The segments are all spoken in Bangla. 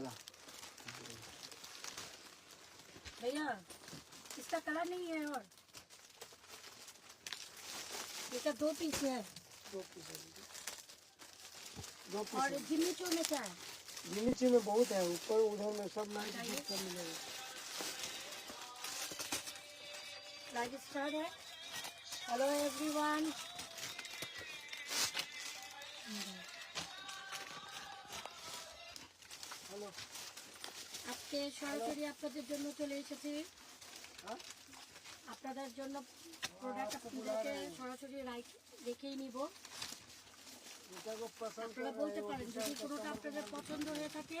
चला। भैया इसका कलर नहीं है और। इसका दो पीस है। दो पीस है दो पीस और। जिम्मी चो में क्या है? नीचे में बहुत है ऊपर उधर में सब नाइट मिलेगा। लाइव है। हेलो एवरीवन আজকে সরাসরি আপনাদের জন্য চলে এসেছি হ্যাঁ? আপনাদের জন্য প্রোডাক্ট আপনাদেরকে সরাসরি রাইট দেখেই নিব जूता को पसंद আপনারা कर বলতে পারেন যদি কোনোটা আপনাদের পছন্দ হয়ে থাকে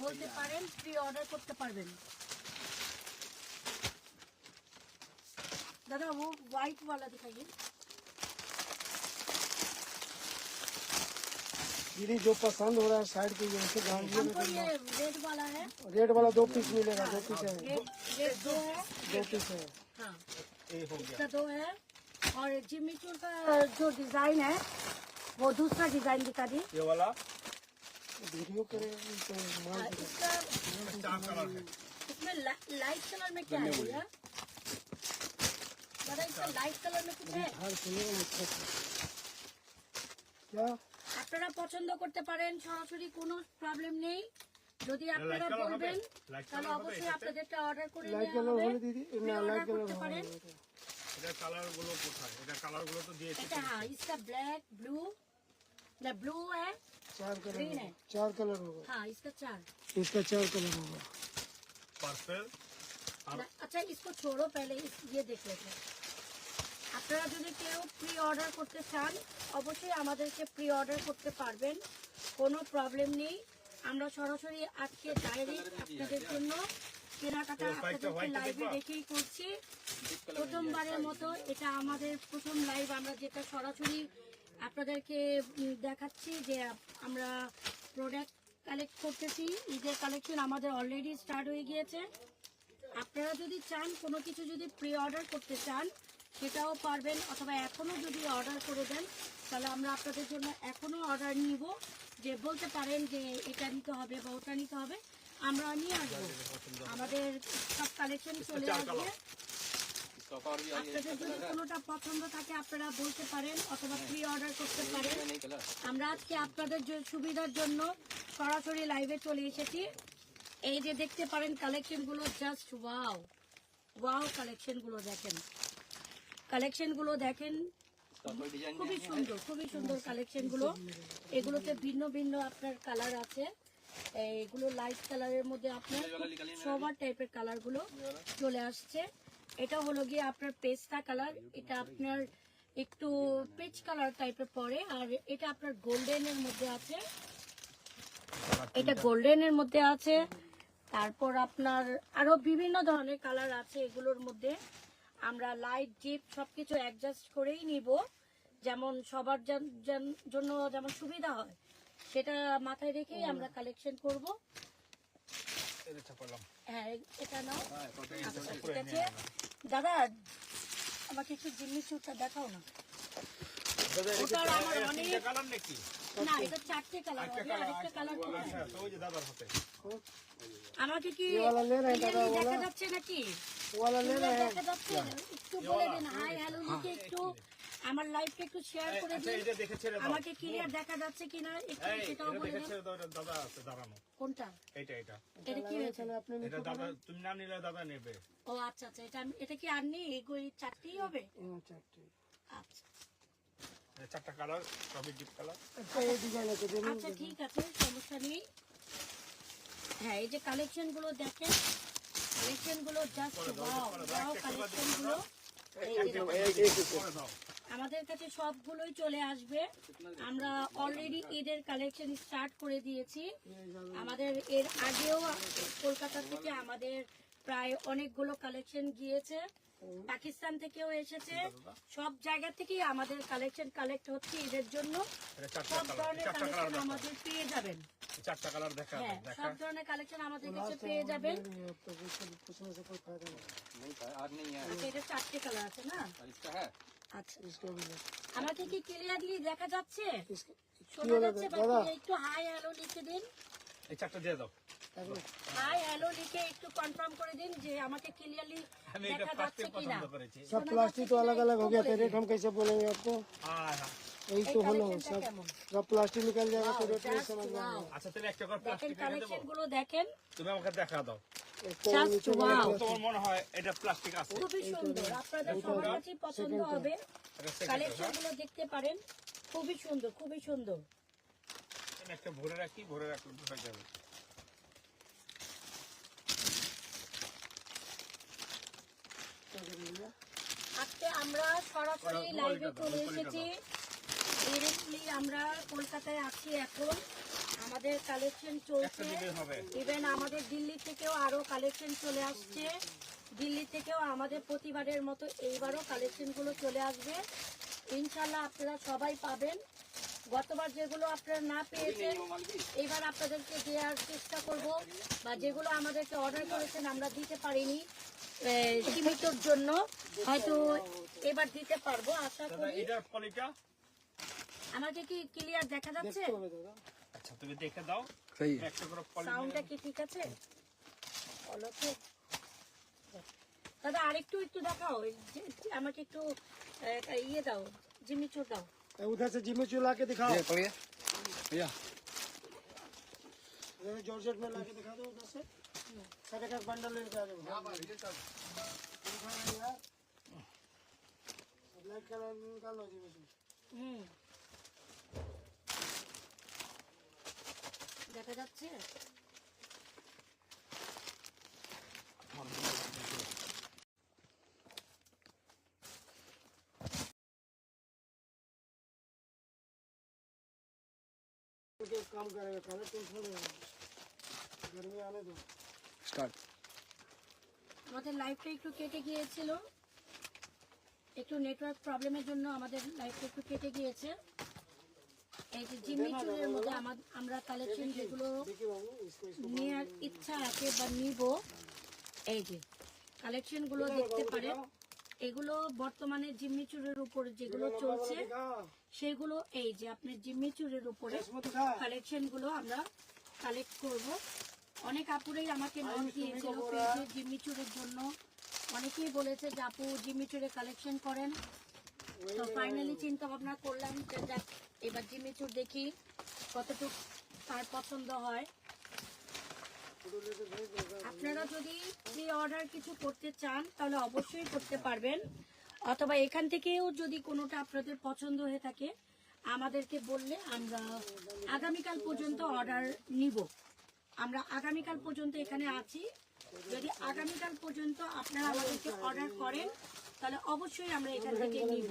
বলতে পারেন প্রি অর্ডার করতে পারবেন दादा वो व्हाइट वाला दिखाइए दीदी जो पसंद हो रहा है साइड के जैसे गांधी रेड वाला है। रेड वाला दो पीस मिलेगा दो पीस है। दो पीस है। हाँ। दो है। और जिम्मी चूर का जो डिज़ाइन है वो दूसरा डिज़ाइन दिखा दी। ये वाला? वीडियो करेगा तो माल और इसका चार कलर है? इसमें लाइट कलर में क्या है भैया? इसका लाइट कलर में कुछ है? क्या? আপনারা পছন্দ করতে পারেন সরাসরি কোনো প্রবলেম নেই যদি আপনারা colour হবে? বলবেন Light তাহলে colour হবে অবশ্যই এটাতে? আপনাদেরটা অর্ডার করে लाइट নেওয়া कलर হবে होने दीदी Pre ना order लाइट कलर করতে পারেন এটা কালার গুলো কোথায় এটা কালার গুলো তো দিয়েছে এটা হ্যাঁ इसका ब्लैक ब्लू ना ब्लू है चार कलर Green है। होगा चार कलर होगा हाँ इसका चार इसका चार कलर होगा পার্পেল আর না, আচ্ছা इसको छोड़ो पहले इस ये देख लेते हैं আপনারা যদি কেউ প্রি অর্ডার করতে চান অবশ্যই আমাদেরকে প্রি অর্ডার করতে পারবেন। কোনো প্রবলেম নেই। আমরা সরাসরি আজকে ডাইরেক্ট আপনাদের জন্য কেনাকাটা আপনাদেরকে লাইভে দেখেই করছি। প্রথমবারের মতো এটা আমাদের প্রথম লাইভ আমরা যেটা সরাসরি আপনাদেরকে দেখাচ্ছি যে আমরা প্রোডাক্ট কালেক্ট করতেছি। ঈদের কালেকশন আমাদের অলরেডি স্টার্ট হয়ে গিয়েছে। আপনারা যদি চান কোনো কিছু যদি প্রি অর্ডার করতে চান সেটাও পারবেন অথবা এখনও যদি অর্ডার করে দেন তাহলে আমরা আপনাদের জন্য এখনও অর্ডার নিব যে বলতে পারেন যে এটা নিতে হবে বা ওটা নিতে হবে আমরা নিয়ে আসব। আমাদের সব কালেকশন চলে আসবে। আপনাদের যদি কোনোটা পছন্দ থাকে আপনারা বলতে পারেন অথবা প্রি অর্ডার করতে পারেন। আমরা আজকে আপনাদের সুবিধার জন্য সরাসরি লাইভে চলে এসেছি। এই যে দেখতে পারেন কালেকশনগুলো জাস্ট ওয়াও ওয়াও কালেকশনগুলো দেখেন। কালেকশনগুলো দেখেন খুবই সুন্দর খুবই সুন্দর কালেকশনগুলো এগুলোতে ভিন্ন ভিন্ন আপনার কালার আছে। এগুলো লাইট কালারের মধ্যে আপনার সবার টাইপের কালারগুলো চলে আসছে। এটা হলো গিয়ে আপনার পেস্তা কালার এটা আপনার একটু পেচ কালার টাইপের পরে। আর এটা আপনার গোল্ডেন এর মধ্যে আছে। এটা গোল্ডেন এর মধ্যে আছে। তারপর আপনার আরও বিভিন্ন ধরনের কালার আছে এগুলোর মধ্যে। আমরা লাইট জিপ সবকিছু অ্যাডজাস্ট করেই নিব। যেমন সবার জন্য যেমন সুবিধা হয় সেটা মাথায় রেখেই আমরা কালেকশন করব। হ্যাঁ, আচ্ছা, দাদা আমাকে একটু জিনিস চুরটা দেখাও না। ওটার না এটা চারটে কালার আরেকটা কালার আমাকে কি ইয়ে দেখা যাচ্ছে নাকি? আচ্ছা, আচ্ছা, এটা কি আর নেই? এই চারটি। হবে আচ্ছা। ঠিক আছে সমস্যা নেই। হ্যাঁ এই যে কালেকশনগুলো দেখেন জাস্ট ওয়াও ওয়াও আমাদের কাছে সবগুলোই চলে আসবে। আমরা অলরেডি ঈদের কালেকশন স্টার্ট করে দিয়েছি। আমাদের এর আগেও কলকাতা থেকে আমাদের প্রায় অনেকগুলো কালেকশন গিয়েছে। পাকিস্তান থেকেও এসেছে। সব জায়গা থেকেই আমাদের কালেকশন কালেক্ট হচ্ছে ঈদের জন্য। সব ধরনের কালেকশন আমাদের পেয়ে যাবেন। চারটা কালার দেখা হ্যাঁ দেখা সব ধরনের কালেকশন আমাদের কাছে পেয়ে যাবেন तो कुछ- कुछ से कोई फायदा नहीं नहीं था आज नहीं है আচ্ছা এটা চারটে কালার আছে না और इसका है আচ্ছা इसका भी नहीं। আমাকে কি ক্লিয়ারলি দেখা যাচ্ছে इसका শোনা যাচ্ছে বা দাদা একটু হাই হ্যালো লিখে দিন এই চারটা দিয়ে দাও হাই হ্যালো লিখে একটু কনফার্ম করে দিন যে আমাকে ক্লিয়ারলি আমি এটা দেখা ফার্স্টে যাচ্ছে কিনা পছন্দ করেছি सब प्लास्टिक तो अलग अलग हो गया था रेट हम कैसे बोलेंगे आपको হ্যাঁ হ্যাঁ यही এই তো হলো সব সব তো আচ্ছা তাহলে একটা করে প্লাস্টিক কালেকশনগুলো দেখেন। তুমি আমাকে দেখা দাও। জাস্ট ওয়াও তোমার মনে হয় এটা প্লাস্টিক আছে? সুন্দর। আপনাদের পছন্দ হবে। আচ্ছা, কালেকশন হ্যাঁ। গুলো দেখতে পারেন। সুন্দর সুন্দর। একটা ভরে রাখি ভরে রাখলে যাবে। আজকে আমরা সরাসরি লাইভে চলে এসেছি। ডিরেক্টলি আমরা কলকাতায় আছি এখন। আমাদের কালেকশন চলছে। ইভেন আমাদের দিল্লি থেকেও আরও কালেকশন চলে আসছে। দিল্লি থেকেও আমাদের প্রতিবারের মতো এইবারও কালেকশনগুলো চলে আসবে। ইনশাল্লাহ আপনারা সবাই পাবেন। গতবার যেগুলো আপনারা না পেয়েছেন এইবার আপনাদেরকে দেওয়ার চেষ্টা করব। বা যেগুলো আমাদেরকে অর্ডার করেছেন আমরা দিতে পারিনি সীমিতর জন্য। হয়তো এবার দিতে পারব। আশা করি আমাকে কি ক্লিয়ার দেখা যাচ্ছে देखते हुए दादा আচ্ছা তুমি দেখে দাও একটা করে পলি সাউন্ডটা কি ঠিক আছে বলো তো দাদা আরেকটু একটু দেখাও এই যে- আমাকে একটু আহ, ইয়ে দাও জিমিচুর দাও उधर से जिम्मे चू ला के दिखाओ पकड़िए भैया इधर जॉर्जेट में ला के दिखा दो उधर से सब एक एक बंडल लेके आ जाओ ब्लैक कलर निकाल लो जिम्मे चू দেখা যাচ্ছে तो एक काम करेगा कलर तुम छोड़ो गर्मी आने दो स्टार्ट আমাদের লাইফটা একটু কেটে গিয়েছিল একটু নেটওয়ার্ক প্রবলেমের জন্য আমাদের লাইফটা একটু কেটে গিয়েছে এই জিম্মি চুলের মধ্যে যেগুলো নেওয়ার ইচ্ছা এই যে কালেকশনগুলো দেখতে পারেন উপরে যেগুলো চলছে, সেগুলো এই যে আপনার জিম্মিচুরের উপরে কালেকশনগুলো আমরা কালেক্ট করব। অনেক আপুরেই আমাকে মন দিয়েছিল জিম্মি চুরের জন্য। অনেকেই বলেছে যে আপু জিম্মি চুরে কালেকশন করেন। তো ফাইনালি চিন্তা ভাবনা করলাম যে এবার জিম্মি চুর দেখি, কতটুকু তার পছন্দ হয়। আপনারা যদি প্রি অর্ডার কিছু করতে চান, তাহলে অবশ্যই করতে পারবেন। অথবা এখান থেকেও যদি কোনোটা আপনাদের পছন্দ হয়ে থাকে, আমাদেরকে বললে আমরা আগামীকাল পর্যন্ত অর্ডার নিব। আমরা আগামীকাল পর্যন্ত এখানে আছি। যদি আগামীকাল পর্যন্ত আপনারা আমাদেরকে অর্ডার করেন, তাহলে অবশ্যই আমরা এখান থেকে নিব।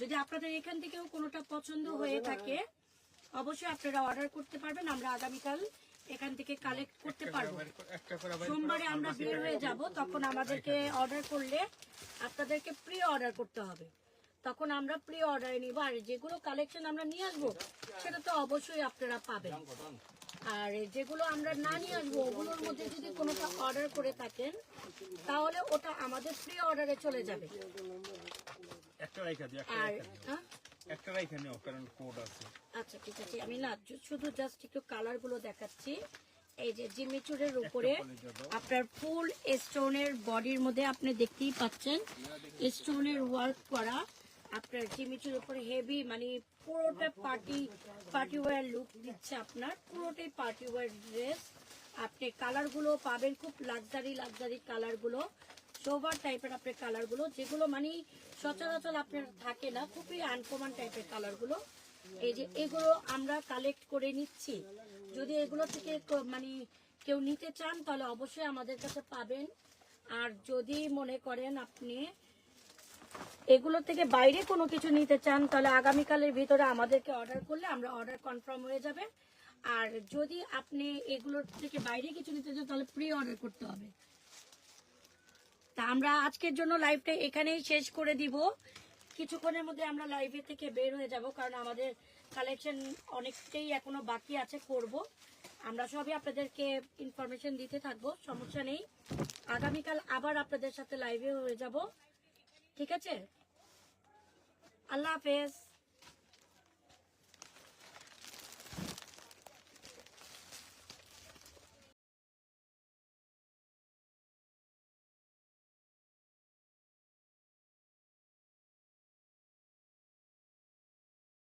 যদি আপনাদের এখান থেকেও কোনোটা পছন্দ হয়ে থাকে অবশ্যই আপনারা অর্ডার করতে পারবেন। আমরা আগামীকাল এখান থেকে কালেক্ট করতে পারব। সোমবারে আমরা বের হয়ে যাব। তখন আমাদেরকে অর্ডার করলে আপনাদেরকে প্রি অর্ডার করতে হবে। তখন আমরা প্রি অর্ডারে নিব আর যেগুলো কালেকশন আমরা নিয়ে আসব সেটা তো অবশ্যই আপনারা পাবেন। আর যেগুলো আমরা না নিয়ে আসব ওগুলোর মধ্যে যদি কোনোটা অর্ডার করে থাকেন তাহলে ওটা আমাদের প্রি অর্ডারে চলে যাবে। একটা রাইখা দিও একটা রাইখা হ্যাঁ? একটা রাইখা নিও কারণ কোড আছে। আচ্ছা ঠিক আছে আমি না শুধু জাস্ট একটু কালারগুলো দেখাচ্ছি। এই যে জিমিচুরের উপরে আপনার ফুল স্টোনের বডির মধ্যে আপনি দেখতেই পাচ্ছেন। স্টোনের ওয়ার্ক করা আপনার জিমিচুর উপরে হেভি মানে পুরোটা পার্টি পার্টি ওয়্যার লুক দিচ্ছে আপনার। পুরোটাই পার্টি ওয়্যার ড্রেস আপনি কালারগুলো পাবেন খুব লাক্সারি লাক্সারি কালার সোভার টাইপের আপনার কালারগুলো, যেগুলো মানে সচরাচর আপনার থাকে না, খুবই আনকমন টাইপের কালারগুলো। এই যে এগুলো আমরা কালেক্ট করে নিচ্ছি। যদি এগুলো থেকে মানে কেউ নিতে চান, তাহলে অবশ্যই আমাদের কাছে পাবেন। আর যদি মনে করেন আপনি এগুলো থেকে বাইরে কোনো কিছু নিতে চান, তাহলে আগামীকালের ভিতরে আমাদেরকে অর্ডার করলে আমরা অর্ডার কনফার্ম হয়ে যাবে। আর যদি আপনি এগুলোর থেকে বাইরে কিছু নিতে চান, তাহলে প্রি অর্ডার করতে হবে। তা আমরা আজকের জন্য লাইভটা এখানেই শেষ করে দিব। কিছুক্ষণের মধ্যে আমরা লাইভে থেকে বের হয়ে যাব, কারণ আমাদের কালেকশন অনেকটাই এখনও বাকি আছে, করব। আমরা সবই আপনাদেরকে ইনফরমেশন দিতে থাকব, সমস্যা নেই। আগামীকাল আবার আপনাদের সাথে লাইভে হয়ে যাব। ঠিক আছে? আল্লাহ হাফেজ।